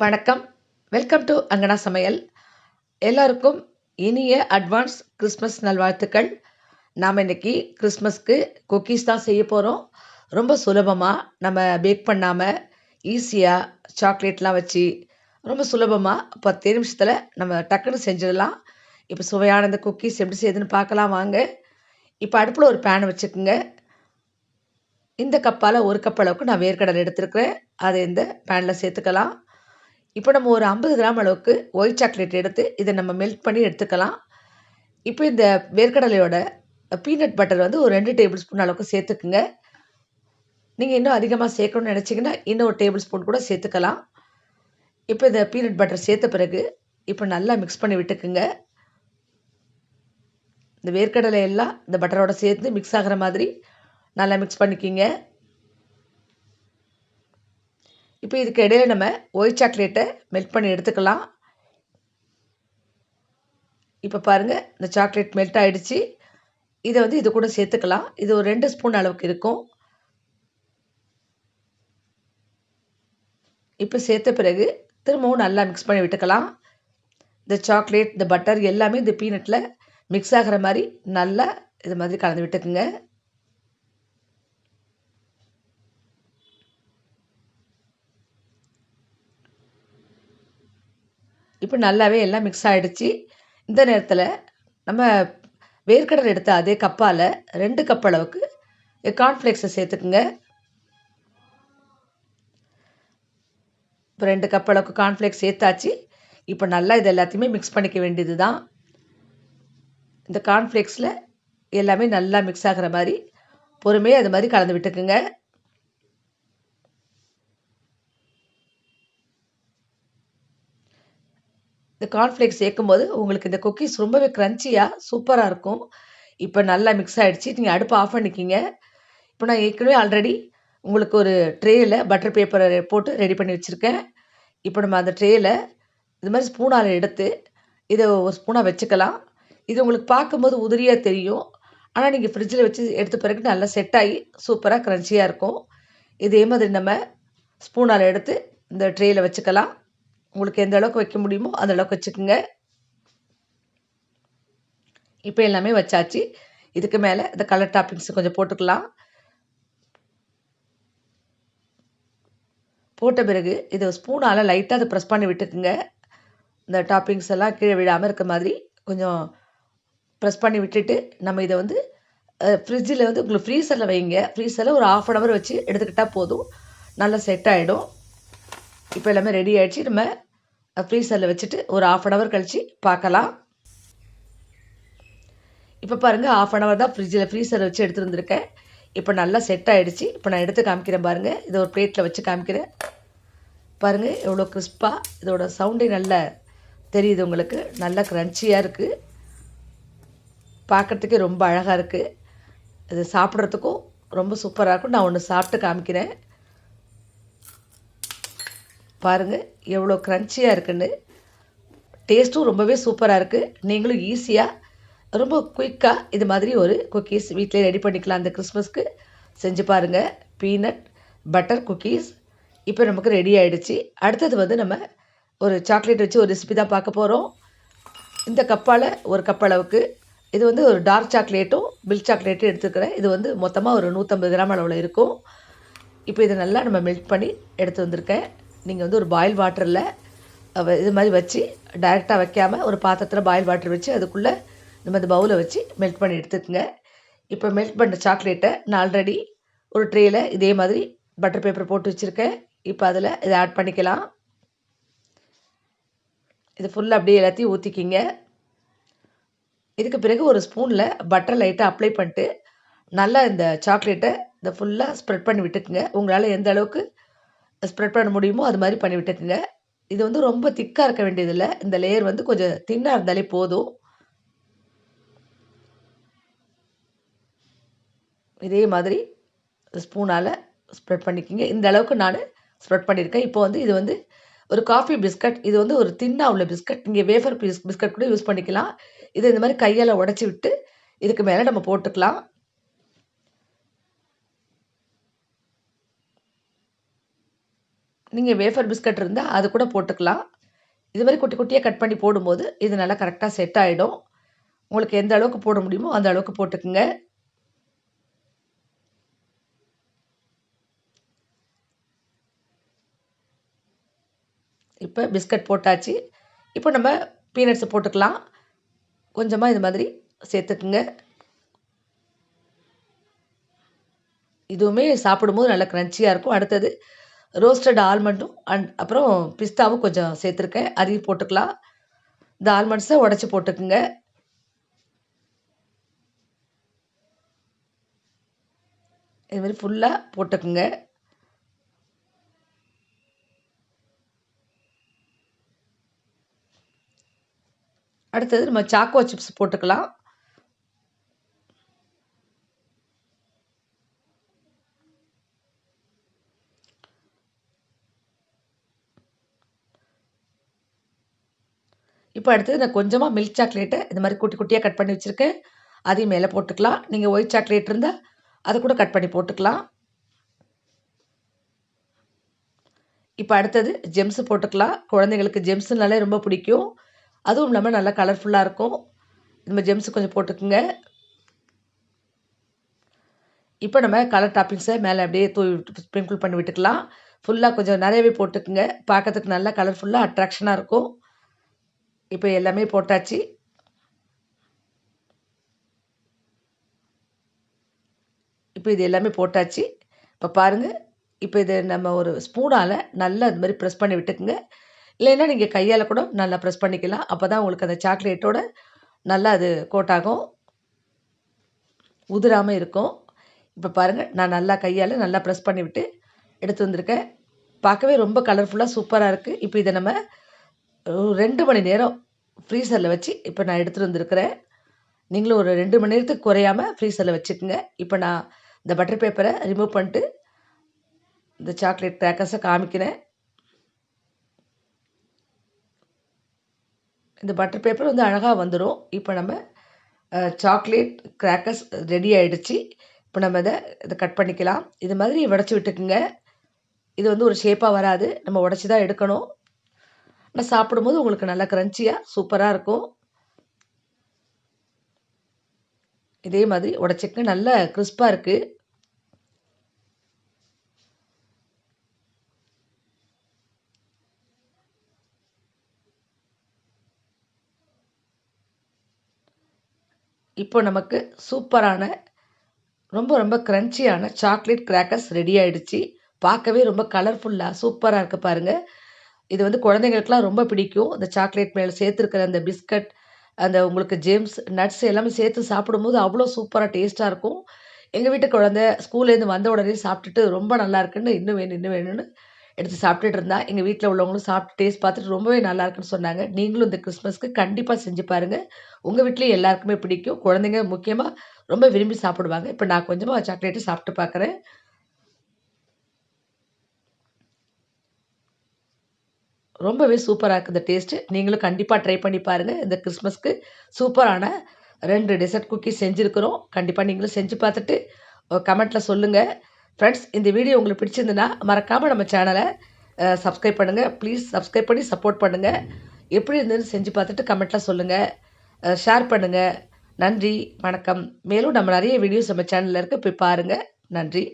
வணக்கம். Welcome to அங்கனா சமையல். எல்லாருக்கும் இனிய அட்வான்ஸ் கிறிஸ்மஸ் நல்வாழ்த்துக்கள். நாம் இன்னைக்கு கிறிஸ்மஸ்க்கு குக்கீஸ் தான் செய்ய போகிறோம் ரொம்ப சுலபமாக நம்ம பேக் பண்ணாமல் ஈஸியாக சாக்லேட்லாம் வச்சு ரொம்ப சுலபமாக பத்து நிமிஷத்தில் நம்ம டக்குன்னு செஞ்சிடலாம். இப்போ சுவையான இந்த குக்கீஸ் எப்படி செய்யுதுன்னு பார்க்கலாம் வாங்க. இப்போ அடுப்பில் ஒரு பேன் வச்சுக்கோங்க. இந்த கப்பால் ஒரு கப் அளவுக்கு நான் வேர்க்கடலை எடுத்துருக்கிறேன். அதை இந்த பேனில் சேர்த்துக்கலாம். இப்போ நம்ம ஒரு ஐம்பது கிராம் அளவுக்கு ஒயிட் சாக்லேட் எடுத்து இதை நம்ம மெல்ட் பண்ணி எடுத்துக்கலாம். இப்போ இந்த வேர்க்கடலையோட பீனட் பட்டர் வந்து ஒரு ரெண்டு டேபிள் ஸ்பூன் அளவுக்கு சேர்த்துக்குங்க. நீங்கள் இன்னும் அதிகமாக சேர்க்கணும்னு நினச்சிங்கன்னா இன்னும் ஒரு டேபிள் ஸ்பூன் கூட சேர்த்துக்கலாம். இப்போ இந்த பீனட் பட்டர் சேர்த்த பிறகு இப்போ நல்லா மிக்ஸ் பண்ணி விட்டுக்குங்க. இந்த வேர்க்கடலை எல்லாம் இந்த பட்டரோட சேர்த்து மிக்ஸ் ஆகிற மாதிரி நல்லா மிக்ஸ் பண்ணிக்கிங்க. இப்போ இதுக்கு இடையில நம்ம ஒயிட் சாக்லேட்டை மெல்ட் பண்ணி எடுத்துக்கலாம். இப்போ பாருங்கள் இந்த சாக்லேட் மெல்ட் ஆகிடுச்சு இதை வந்து இது கூட சேர்த்துக்கலாம். இது ஒரு ரெண்டு ஸ்பூன் அளவுக்கு இருக்கும். இப்போ சேர்த்த பிறகு திரும்பவும் நல்லா மிக்ஸ் பண்ணி விட்டுக்கலாம். இந்த சாக்லேட் இந்த பட்டர் எல்லாமே இந்த பீனட்டில் மிக்ஸ் ஆகிற மாதிரி நல்லா இது மாதிரி கலந்து விட்டுக்குங்க. இப்போ நல்லாவே எல்லாம் மிக்ஸ் ஆகிடுச்சு இந்த நேரத்தில் நம்ம வேர்க்கடலை எடுத்த அதே கப்பால் ரெண்டு கப் அளவுக்கு கார்ன்ஃப்ளேக்ஸை சேர்த்துக்குங்க. இப்போ ரெண்டு கப் அளவுக்கு கார்ன்ஃப்ளேக்ஸ் சேர்த்தாச்சு. இப்போ நல்லா இது எல்லாத்தையுமே மிக்ஸ் பண்ணிக்க வேண்டியது தான் இந்த கார்ன்ஃப்ளேக்ஸில் எல்லாமே நல்லா மிக்ஸ் ஆகிற மாதிரி பொறுமையாக அது மாதிரி கலந்து விட்டுக்குங்க. இந்த கார்ன்ஃப்ளேக்ஸ் சேர்க்கும்போது உங்களுக்கு இந்த குக்கீஸ் ரொம்பவே க்ரன்ச்சியாக சூப்பராக இருக்கும். இப்போ நல்லா மிக்ஸ் ஆகிடுச்சு நீங்கள் அடுப்பு ஆஃப் பண்ணிக்கிங்க. இப்போ நான் ஏற்கனவே ஆல்ரெடி உங்களுக்கு ஒரு ட்ரேயில் பட்டர் பேப்பரை போட்டு ரெடி பண்ணி வச்சுருக்கேன். இப்போ நம்ம அந்த ட்ரேயில் இது மாதிரி ஸ்பூனால் எடுத்து இதை ஒரு ஸ்பூனாக வச்சுக்கலாம். இது உங்களுக்கு பார்க்கும்போது உதிரியாக தெரியும். ஆனால் நீங்கள் ஃப்ரிட்ஜில் வச்சு எடுத்த பிறகு நல்லா செட் ஆகி சூப்பராக க்ரன்ச்சியாக இருக்கும். இதே மாதிரி நம்ம ஸ்பூனால் எடுத்து இந்த ட்ரேயில் வச்சுக்கலாம். உங்களுக்கு எந்த அளவுக்கு வைக்க முடியுமோ அந்த அளவுக்கு வச்சுக்கோங்க. இப்போ எல்லாமே வச்சாச்சு. இதுக்கு மேலே இந்த கலர் டாப்பிங்ஸ் கொஞ்சம் போட்டுக்கலாம். போட்ட பிறகு இது ஸ்பூனால் லைட்டாக அதை ப்ரெஸ் பண்ணி விட்டுக்குங்க. இந்த டாப்பிங்ஸ் எல்லாம் கீழே விழாமல் இருக்க மாதிரி கொஞ்சம் ப்ரெஸ் பண்ணி விட்டுட்டு நம்ம இதை வந்து ஃப்ரிட்ஜில் வந்து உங்களுக்கு ஃப்ரீசரில் வைங்க. ஃப்ரீசரில் ஒரு ஆஃப் அன் ஹவர் வச்சு எடுத்துக்கிட்டால் போதும். நல்லா செட் ஆகிடும் இப்போ எல்லாமே ரெடி ஆகிடுச்சு நம்ம ஃப்ரீசரில் வச்சுட்டு ஒரு ஆஃப் அன் ஹவர் கழித்து பார்க்கலாம். இப்போ பாருங்கள் ஆஃப் அன் ஹவர் தான் ஃப்ரிட்ஜில் ஃப்ரீசரை வச்சு எடுத்துருந்துருக்கேன். வந்திருக்கேன் இப்போ நல்லா செட் ஆகிடுச்சு இப்போ நான் எடுத்து காமிக்கிறேன் பாருங்கள் இதை ஒரு பிளேட்டில் வச்சு காமிக்கிறேன். பாருங்கள் எவ்வளோ கிறிஸ்பாக இதோட சவுண்டே நல்ல தெரியுது உங்களுக்கு. நல்லா க்ரன்ச்சியாக இருக்குது பார்க்குறதுக்கே ரொம்ப அழகாக இருக்குது இது சாப்பிட்றதுக்கும் ரொம்ப சூப்பராக இருக்கும். நான் ஒன்று சாப்பிட்டு காமிக்கிறேன். பாருங்கள் எவ்வளோ க்ரன்ச்சியாக இருக்குன்னு. டேஸ்ட்டும் ரொம்பவே சூப்பராக இருக்குது நீங்களும் ஈஸியாக ரொம்ப குயிக்காக இது மாதிரி ஒரு குக்கீஸ் வீட்டிலே ரெடி பண்ணிக்கலாம் அந்த கிறிஸ்மஸ்க்கு செஞ்சு பாருங்கள் பீனட் பட்டர் குக்கீஸ் இப்போ நமக்கு ரெடி ஆகிடுச்சு அடுத்தது வந்து நம்ம ஒரு சாக்லேட் வச்சு ஒரு ரெசிபி தான் பார்க்க போகிறோம் இந்த கப்பால் ஒரு கப் அளவுக்கு இது வந்து ஒரு டார்க் சாக்லேட்டும் மில்க் சாக்லேட்டும் எடுத்துக்கிறேன் இது வந்து மொத்தமாக ஒரு நூற்றம்பது கிராம் அளவில் இருக்கும். இப்போ இதை நல்லா நம்ம மெல்ட் பண்ணி எடுத்து வந்திருக்கேன். நீங்கள் வந்து ஒரு பாயில் வாட்டரில் இது மாதிரி வச்சு டைரெக்டாக வைக்காமல் ஒரு பாத்திரத்தில் பாயில் வாட்டர் வச்சு அதுக்குள்ளே நம்ம இந்த பவுலை வச்சு மெல்ட் பண்ணி எடுத்துக்கோங்க. இப்போ மெல்ட் பண்ண சாக்லேட்டை நான் ஆல்ரெடி ஒரு ட்ரேயில் இதே மாதிரி பட்டர் பேப்பர் போட்டு வச்சுருக்கேன். இப்போ அதில் இதை ஆட் பண்ணிக்கலாம். இது ஃபுல்லாக அப்படியே எல்லாத்தையும் ஊற்றிக்கிங்க இதுக்கு பிறகு ஒரு ஸ்பூனில் பட்டர் லைட்டாக அப்ளை பண்ணிட்டு நல்லா இந்த சாக்லேட்டை இந்த ஃபுல்லாக ஸ்ப்ரெட் பண்ணி விட்டுக்குங்க. உங்களால் எந்த அளவுக்கு ஸ்ப்ரெட் பண்ண முடியுமோ அது மாதிரி பண்ணி விட்டுக்குங்க. இது வந்து ரொம்ப திக்காக இருக்க வேண்டியதில்லை. இந்த லேயர் வந்து கொஞ்சம் தின்னாக இருந்தாலே போதும். இதே மாதிரி ஸ்பூனால் ஸ்ப்ரெட் பண்ணிக்கிங்க. இந்த அளவுக்கு நான் ஸ்ப்ரெட் பண்ணியிருக்கேன். இப்போ வந்து இது வந்து ஒரு காஃபி பிஸ்கட் இது வந்து ஒரு தின்னாக உள்ள பிஸ்கட் நீங்கள் வேஃபர் பிஸ் பிஸ்கட் கூட யூஸ் பண்ணிக்கலாம். இதை இந்த மாதிரி கையால் உடச்சி விட்டு இதுக்கு மேலே நம்ம போட்டுக்கலாம். நீங்கள் வேஃபர் பிஸ்கட் இருந்தால் அது கூட போட்டுக்கலாம். இது மாதிரி குட்டி குட்டியாக கட் பண்ணி போடும்போது இது நல்லா கரெக்டாக செட் ஆகிடும் உங்களுக்கு எந்த அளவுக்கு போட முடியுமோ அந்த அளவுக்கு போட்டுக்குங்க. இப்போ பிஸ்கட் போட்டாச்சு. இப்போ நம்ம பீனட்ஸை போட்டுக்கலாம். கொஞ்சமாக இது மாதிரி சேர்த்துக்குங்க. இதுவுமே சாப்பிடும்போது நல்லா க்ரன்ச்சியாக இருக்கும். அடுத்தது ரோஸ்டட் ஆல்மண்டும் அண்ட் அப்புறம் பிஸ்தாவும் கொஞ்சம் சேர்த்துருக்கேன். அதையும் போட்டுக்கலாம். இந்த ஆல்மண்ட்ஸை உடச்சி போட்டுக்குங்க. இது மாதிரி ஃபுல்லாக போட்டுக்குங்க. அடுத்தது நம்ம சாக்கோ சிப்ஸ் போட்டுக்கலாம். இப்போ அடுத்தது நான் கொஞ்சமாக மில்க் சாக்லேட்டை இந்த மாதிரி குட்டி குட்டியாக கட் பண்ணி வச்சுருக்கேன். அதையும் மேலே போட்டுக்கலாம். நீங்கள் ஒயிட் சாக்லேட் இருந்தால் அதை கூட கட் பண்ணி போட்டுக்கலாம். இப்போ அடுத்தது ஜெம்ஸு போட்டுக்கலாம். குழந்தைங்களுக்கு ஜெம்ஸுனாலே ரொம்ப பிடிக்கும். அதுவும் இல்லாமல் நல்லா கலர்ஃபுல்லாக இருக்கும். நம்ம ஜெம்ஸு கொஞ்சம் போட்டுக்குங்க. இப்போ நம்ம கலர் டாப்பிங்ஸை மேலே அப்படியே தூவி ஸ்ப்ரிங்கிள் பண்ணி விட்டுக்கலாம். ஃபுல்லாக கொஞ்சம் நிறையவே போட்டுக்குங்க. பார்க்கறதுக்கு நல்லா கலர்ஃபுல்லாக அட்ராக்ஷனாக இருக்கும். இப்போ எல்லாமே போட்டாச்சு. இப்போ இது எல்லாமே போட்டாச்சு. இப்போ பாருங்கள் இப்போ இது நம்ம ஒரு ஸ்பூனால் நல்லா அது மாதிரி ப்ரெஸ் பண்ணி விட்டுக்குங்க. இல்லைன்னா நீங்கள் கையால் கூட நல்லா ப்ரெஸ் பண்ணிக்கலாம். அப்போ தான் உங்களுக்கு அந்த சாக்லேட்டோட நல்லா அது கோட்டாகும் உதிராமல் இருக்கும். இப்போ பாருங்கள் நான் நல்லா கையால் நல்லா ப்ரெஸ் பண்ணி விட்டு எடுத்து வந்திருக்கேன். பார்க்கவே ரொம்ப கலர்ஃபுல்லாக சூப்பராக இருக்குது இப்போ இதை நம்ம ரெண்டு மணி நேரம் ஃப்ரீசரில் வச்சு இப்போ நான் எடுத்துகிட்டு வந்திருக்கிறேன். நீங்களும் ஒரு ரெண்டு மணி நேரத்துக்கு குறையாமல் ஃப்ரீசரில் வச்சுக்கோங்க. இப்போ நான் இந்த பட்டர் பேப்பரை ரிமூவ் பண்ணிட்டு இந்த சாக்லேட் கிராக்கர்ஸை காமிக்கிறேன். இந்த பட்டர் பேப்பர் வந்து அழகாக வந்துடும் இப்போ நம்ம சாக்லேட் கிராக்கர்ஸ் ரெடி ஆகிடுச்சு இப்போ நம்ம இதை இதை கட் பண்ணிக்கலாம். இது மாதிரி உடச்சி விட்டுக்குங்க. இது வந்து ஒரு ஷேப்பாக வராது. நம்ம உடச்சி தான் எடுக்கணும். ஆனால் சாப்பிடும்போது உங்களுக்கு நல்லா க்ரன்ச்சியாக சூப்பராக இருக்கும். இதே மாதிரி உடச்சிக்கு நல்ல கிறிஸ்பாக இருக்குது இப்போ நமக்கு சூப்பரான ரொம்ப ரொம்ப க்ரன்ச்சியான சாக்லேட் கிராக்கர்ஸ் ரெடி ஆகிடுச்சு பார்க்கவே ரொம்ப கலர்ஃபுல்லாக சூப்பராக இருக்குது பாருங்கள் இது வந்து குழந்தைங்களுக்குலாம் ரொம்ப பிடிக்கும். இந்த சாக்லேட் மேலே சேர்த்துருக்கிற அந்த பிஸ்கட் அந்த உங்களுக்கு ஜேம்ஸ் நட்ஸ் எல்லாமே சேர்த்து சாப்பிடும்போது அவ்வளோ சூப்பராக டேஸ்ட்டாக இருக்கும். எங்கள் வீட்டு குழந்த ஸ்கூல்லேருந்து வந்த உடனே சாப்பிட்டுட்டு ரொம்ப நல்லா இருக்குன்னு இன்னும் வேணும் இன்னும் வேணும்னு எடுத்து சாப்பிட்டுட்டு இருந்தா. எங்கள் வீட்டில் உள்ளவங்களும் சாப்பிட்டு டேஸ்ட் பார்த்துட்டு ரொம்பவே நல்லா இருக்குன்னு சொன்னாங்க. நீங்களும் இந்த கிறிஸ்மஸ்க்கு கண்டிப்பாக செஞ்சு பாருங்கள் உங்கள் வீட்லேயும் எல்லாருக்குமே பிடிக்கும். குழந்தைங்க முக்கியமாக ரொம்ப விரும்பி சாப்பிடுவாங்க. இப்போ நான் கொஞ்சமாக சாக்லேட்டு சாப்பிட்டு பார்க்குறேன் ரொம்பவே சூப்பராக இருக்குது இந்த டேஸ்ட்டு நீங்களும் கண்டிப்பாக ட்ரை பண்ணி பாருங்கள் இந்த கிறிஸ்மஸ்க்கு சூப்பரான ரெண்டு டெசர்ட் குக்கீஸ் செஞ்சுருக்கிறோம். கண்டிப்பாக நீங்களும் செஞ்சு பார்த்துட்டு கமெண்ட்டில் சொல்லுங்கள் ஃப்ரெண்ட்ஸ் இந்த வீடியோ உங்களுக்கு பிடிச்சிருந்துன்னா மறக்காமல் நம்ம சேனலை சப்ஸ்கிரைப் பண்ணுங்கள் ப்ளீஸ் சப்ஸ்கிரைப் பண்ணி சப்போர்ட் பண்ணுங்கள் எப்படி இருந்ததுன்னு செஞ்சு பார்த்துட்டு கமெண்ட்டில் சொல்லுங்கள் ஷேர் பண்ணுங்கள் நன்றி வணக்கம். மேலும் நம்ம நிறைய வீடியோஸ் நம்ம சேனலில் இருக்குது போய் பாருங்கள் நன்றி.